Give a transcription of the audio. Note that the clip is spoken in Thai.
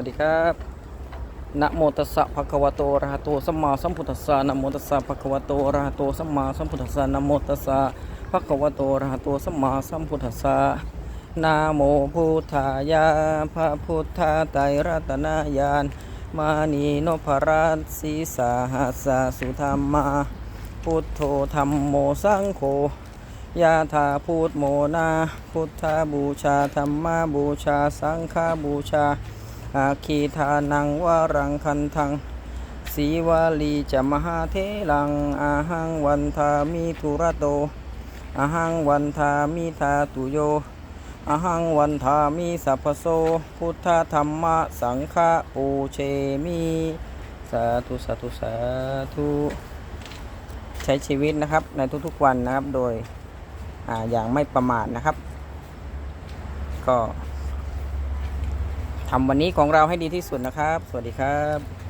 วัสดีครับนะโมตัสสะภะคะวะโตอะระหะโตสัมมาสัมพุทธัสสะนะโมตัสสะภะคะวะโตอะระหะโตสัมมาสัมพุทธัสสะนะโมตัสสะภะคะวะโตอะระหะโตสัมมาสัมพุทธัสสะนะโมพุทธายะพระพุทธไตรรัตนญาณมานีโนภรัสสีสาหัสสุธรรมา พุทโธธรรมโมสังโฆยาธาพูดโมนา พุทธบูชาธรรมบูชา สังฆบูชา อาคีทานังวารังคันทังสีวาลีจะมหาเทลัง อาหังวันทามิทุระโต อาหังวันทามิทาตุโย อาหังวันทามิสัพพโส พุทธธรรมะสังฆปูเชมิ สาธุสาธุสาธุใช้ชีวิตนะครับในทุกๆวันนะครับโดยออย่า งไม่ประมาทนะครับ ก็ ทำวันนี้ของเราให้ดีที่สุดนะครับ สวัสดีครับ